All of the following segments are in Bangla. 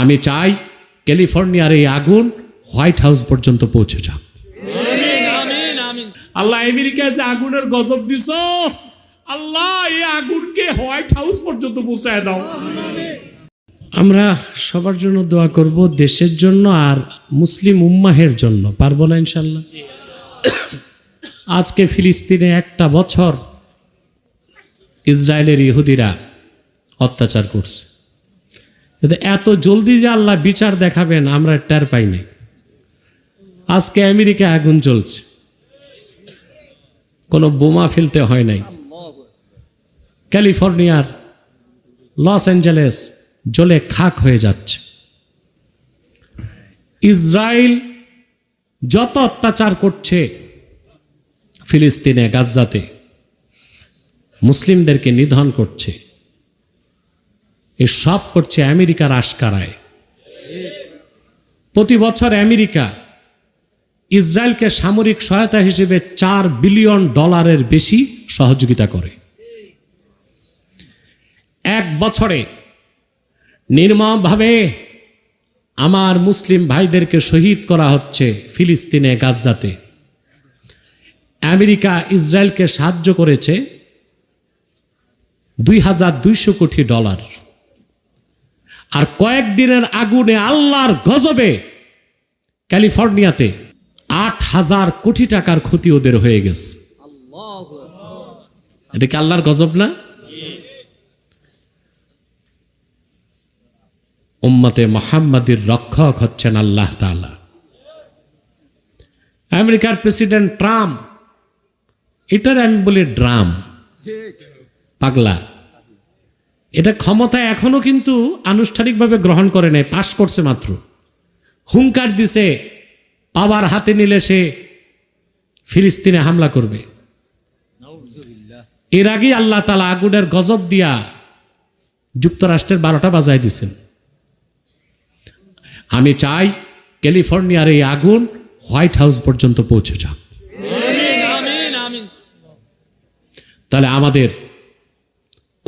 আমি চাই ক্যালিফোর্নিয়ার এই আগুন হোয়াইট হাউস পর্যন্ত পৌঁছে যাক। আল্লাহ আমেরিকায় যে আগুনের গজব দিছ, আল্লাহ এই আগুনকে হোয়াইট হাউস পর্যন্ত পৌঁছায় দাও। আমরা সবার জন্য দোয়া করব দেশের জন্য আর মুসলিম উম্মাহের জন্য, পারব না ইনশাল্লাহ? আজকে ফিলিস্তিনে একটা বছর ইসরায়েলের ইহুদিরা অত্যাচার করছে। কিন্তু এত জলদি যে আল্লাহ বিচার দেখাবেন, আমরা টের পাই নাই। আজকে আমেরিকায় আগুন জ্বলছে। কোনো বোমা ফেলতে হয় নাই। ক্যালিফোর্নিয়ার লস অ্যাঞ্জেলেস জলে খাক হয়ে যাচ্ছে। ইসরায়েল যত অত্যাচার করছে ফিলিস্তিনে, গাজ্জাতে, মুসলিমদেরকে নিধন করছে। সব করছে আমেরিকার আশকারায়। প্রতি বছর আমেরিকা ইসরায়েলকে সামরিক সহায়তা হিসেবে চার বিলিয়ন ডলারের বেশি সহযোগিতা করে। এক বছরে নির্মমভাবে আমার মুসলিম ভাইদেরকে শহীদ করা হচ্ছে ফিলিস্তিনে, গাজ্জাতে। আমেরিকা ইসরায়েলকে সাহায্য করেছে দুই হাজার দুইশো কোটি ডলার। আর কয়েকদিনের আগুনে আল্লাহর গজবে ক্যালিফোর্নিয়াতে আট হাজার কোটি টাকার ক্ষতি ওদের হয়ে গেছে। এটা কি আল্লাহর গজব না? উম্মতে মোহাম্মদের রক্ষক হচ্ছেন আল্লাহ তাআলা। আমেরিকার প্রেসিডেন্ট ট্রাম্প এটার আমি বলি ড্রাম, পাগলা। এটা ক্ষমতা এখনও কিন্তু আনুষ্ঠানিকভাবে গ্রহণ করে নেয় পাশ করছে মাত্র। হুঙ্কার দিছে পাওয়ার হাতে নিলে সে ফিলিস্তিনে হামলা করবে। এর আগেই আল্লাহ তালা আগুনের গজব দিয়া যুক্তরাষ্ট্রের বারোটা বাজায় দিছেন। আমি চাই ক্যালিফোর্নিয়ার এই আগুন হোয়াইট হাউস পর্যন্ত পৌঁছে যাক। তাহলে আমাদের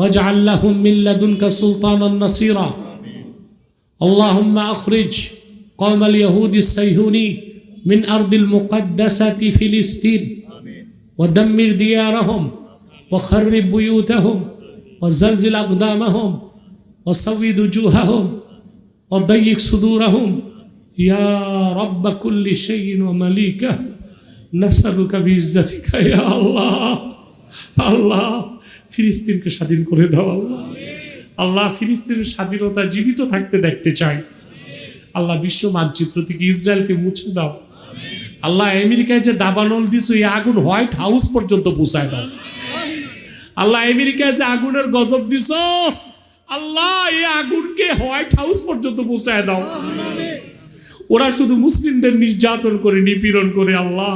واجعل لهم من لدنك سلطانا نصيرا. اللهم أخرج قوم اليهود الصهيوني من أرض المقدسة فلسطين ودمر ديارهم وخرب بيوتهم وزلزل أقدامهم وسود وجوههم وضيق صدورهم. يا رب كل شيء ومليكه نسألك بعزتك يا الله. الله. ফিলিস্তিনকে স্বাধীন করে দাও আল্লাহ। আল্লাহ ফিলিস্তিনের স্বাধীনতা জীবিত থাকতে দেখতে চাই আল্লাহ বিশ্ব মানচিত্র থেকে ইসরায়েলকে মুছে দাও। আল্লাহ আমেরিকায় যে দাবানল দিছো, এই আগুন হোয়াইট হাউস পর্যন্ত পৌঁছায় দাও। আল্লাহ আমেরিকায় যে আগুনের গজব দিছো, আল্লাহ এই আগুনকে হোয়াইট হাউস পর্যন্ত পৌঁছায় দাও। ওরা শুধু মুসলিমদের নির্যাতন করে, নিপীড়ন করে আল্লাহ।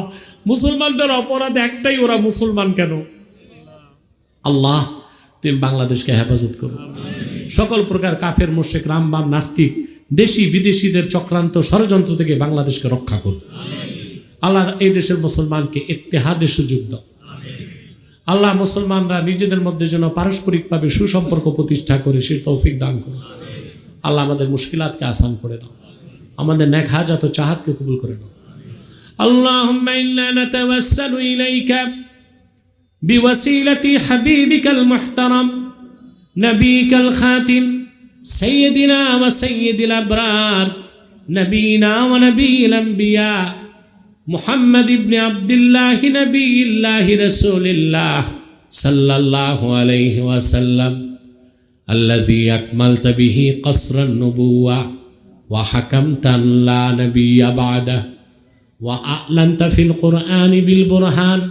মুসলমানদের অপরাধ একটাই, ওরা মুসলমান কেন? আল্লাহ তুমি বাংলাদেশকে হেফাজত করো সকল প্রকার কাফের মোশেক রামবাম নাস্তিক দেশি বিদেশিদের চক্রান্ত ষড়যন্ত্র থেকে বাংলাদেশকে রক্ষা করো আল্লাহ এই দেশের মুসলমানকে ইত্তেহাদের সুযোগ দাও আল্লাহ মুসলমানরা নিজেদের মধ্যে যেন পারস্পরিকভাবে সুসম্পর্ক প্রতিষ্ঠা করে সে তৌফিক দান করো আল্লাহ আমাদের মুশকিলাতকে আসান করে দাও আমাদের নেক হাজাত ও চাহাতকে কবুল করে নাও اللهم إنا نتوسل إليك بوسيلة حبيبك المحترم نبيك الخاتم سيدنا وسيد الأبرار نبينا ونبي الأنبياء محمد بن عبد الله نبي الله رسول الله صلى الله عليه وسلم الذي أكملت به قصر النبوة وحكمت أن لا نبي بعده وأعلنت في القرآن بالبرهان